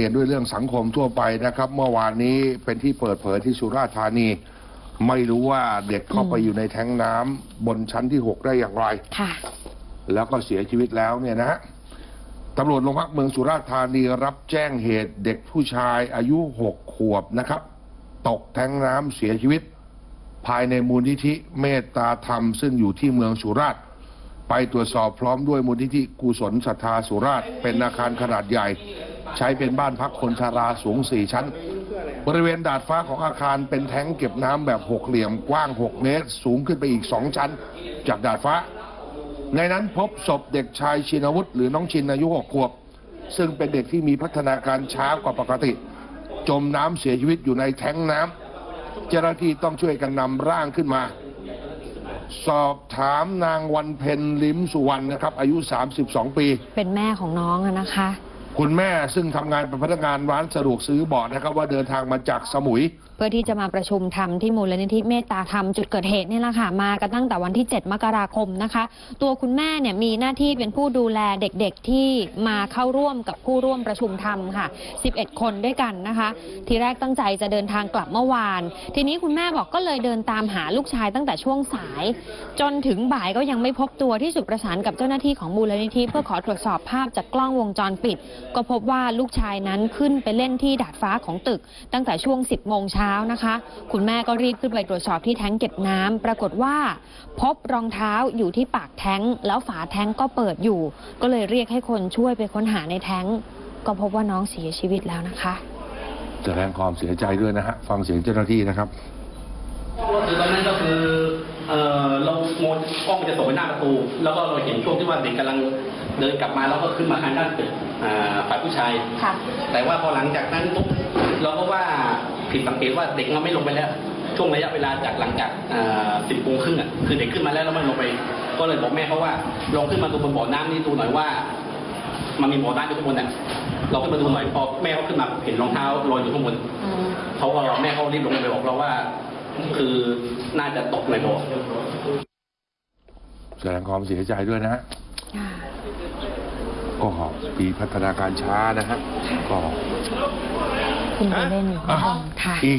ลี่ยนด้วยเรื่องสังคมทั่วไปนะครับ เมื่อวานนี้เป็นที่เปิดเผยที่สุราษฎร์ธานี ไม่รู้ว่าเด็กเข้าไปอยู่ในแท้งน้ำบนชั้นที่ 6 ได้อย่างไร ค่ะ แล้วก็เสียชีวิตแล้วเนี่ยนะฮะตำรวจโรงพักเมืองสุราษฎร์ธานีรับแจ้งเหตุเด็กผู้ชายอายุหกขวบนะครับ ตกแท้งน้ำเสียชีวิต ภายในมูลนิธิเมตตาธรรม ซึ่งอยู่ที่เมืองสุราษฎร์ไปตรวจสอบพร้อมด้วยมูลนิธิกุศลศรัทธาสุราษฎร์เป็นอาคารขนาดใหญ่ ใช้เป็นบ้านพักคนชราสูงสี่ชั้น บริเวณดาดฟ้าของอาคารเป็นแท้งเก็บน้ำแบบหกเหลี่ยมกว้าง 6 เมตร สูงขึ้นไปอีก 2 ชั้น จากดาดฟ้า ในนั้นพบศพเด็กชายชินวุฒิหรือน้องชินอายุหกขวบ ซึ่งเป็นเด็กที่มีพัฒนาการช้ากว่าปกติ จมน้ำเสียชีวิตอยู่ในแท้งน้ำเจ้าหน้าที่ต้องช่วยกันนำร่างขึ้นมาสอบถามนางวันเพ็ญลิมสุวรรณนะครับ อายุ 32 ปี เป็นแม่ของน้องนะคะ คุณแม่ซึ่งทำงานเป็นพนักงานร้านสะดวกซื้อบอกนะครับว่าเดินทางมาจากสมุย เพื่อที่จะมาประชุมธรรมที่มูลนิธิเมตตาธรรมจุดเกิดเหตุเนี่ยแหละค่ะมากันตั้งแต่วันที่ 7 มกราคมนะคะ ตัวคุณแม่เนี่ยมีหน้าที่เป็นผู้ดูแลเด็กๆที่มาเข้าร่วมกับผู้ร่วมประชุมธรรมค่ะ 11 คนด้วยกันนะคะ ทีแรกตั้งใจจะเดินทางกลับเมื่อวาน ทีนี้คุณแม่บอกก็เลยเดินตามหาลูกชายตั้งแต่ช่วงสาย จนถึงบ่ายก็ยังไม่พบตัวที่สุดประสานกับเจ้าหน้าที่ของมูลนิธิเพื่อขอตรวจสอบภาพจากกล้องวงจรปิดก็พบว่าลูกชายนั้นขึ้นไปเล่นที่ดาดฟ้าของตึก ตั้งแต่ช่วง 10 โมงเช้านะคะ คุณแม่ก็รีบขึ้นไปตรวจสอบที่แท้งเก็บน้ำปรากฏว่า พบรองเท้าอยู่ที่ปากแท้ง แล้วฝาแท้งก็เปิดอยู่ ก็เลยเรียกให้คนช่วยไปค้นหาในแท้ง ก็พบว่าน้องเสียชีวิตแล้วนะคะแสดงความเสียใจด้วยนะฮะฟังเสียงเจ้าหน้าที่นะครับ มดกล้องมันจะส่งไปหน้าประตู แล้วก็เราเห็นช่วงที่ว่าเด็กกำลังเดินกลับมาแล้วก็ขึ้นมาทางด้านตึกฝ่ายผู้ชาย ค่ะ แต่ว่าพอหลังจากนั้นปุ๊บเราก็ว่าผิดสังเกตว่าเด็กมันไม่ลงไปแล้ว ช่วงระยะเวลาจากหลังจากสิบโมงครึ่งอะคือเด็กขึ้นมาแล้วแล้วไม่ลงไป ก็เลยบอกแม่เขาว่าลองขึ้นมาดูบนบ่อน้ำนี่ดูหน่อยว่า มันมีบ่อน้ำอยู่ข้างบนอะเราขึ้นมาดูหน่อยพอแม่เขาขึ้นมาเห็นรองเท้าลอยอยู่ข้างบนเขาก็แม่เขารีบลงไปบอกเราว่า คือน่าจะตกในบ่อ แสดงความเสียใจด้วยนะฮะก็มีพัฒนาการช้านะฮะก็คุณไปเล่นอยู่ข้างบนค่ะอีก